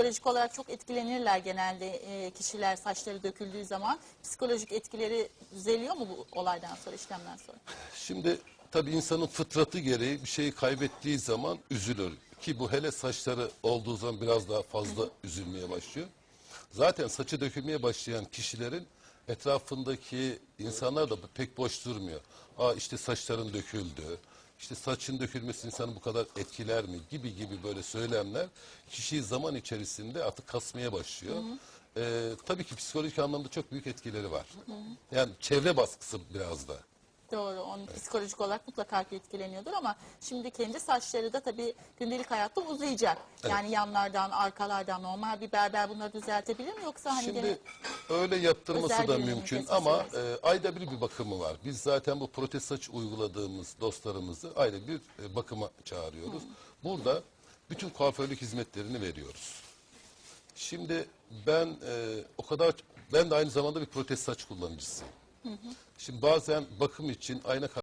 psikolojik olarak çok etkilenirler genelde e, kişiler saçları döküldüğü zaman. Psikolojik etkileri düzeliyor mu bu olaydan sonra, işlemden sonra? Şimdi tabii insanın fıtratı gereği bir şeyi kaybettiği zaman üzülür. Ki bu hele saçları olduğu zaman biraz daha fazla üzülmeye başlıyor. Zaten saçı dökülmeye başlayan kişilerin etrafındaki insanlar da pek boş durmuyor. Aa işte saçların döküldü. İşte saçın dökülmesi insanı bu kadar etkiler mi gibi gibi böyle söylemler kişiyi zaman içerisinde artık kasmaya başlıyor. Ee, tabii ki psikolojik anlamda çok büyük etkileri var. Yani çevre baskısı biraz da. Doğru, onun psikolojik olarak mutlaka ki etkileniyordur ama şimdi kendi saçları da tabii gündelik hayatta uzayacak. Yani yanlardan, arkalardan normal bir berber bunları düzeltebilir mi yoksa hani Şimdi gene öyle yaptırması da birinin mümkün kesmesi ama lazım. e, ayda bir bir bakımı var. Biz zaten bu protez saç uyguladığımız dostlarımızı ayda bir e, bakıma çağırıyoruz. Burada bütün kuaförlük hizmetlerini veriyoruz. Şimdi ben e, o kadar ben de aynı zamanda bir protez saç kullanıcısıyım. Şimdi bazen bakım için ayna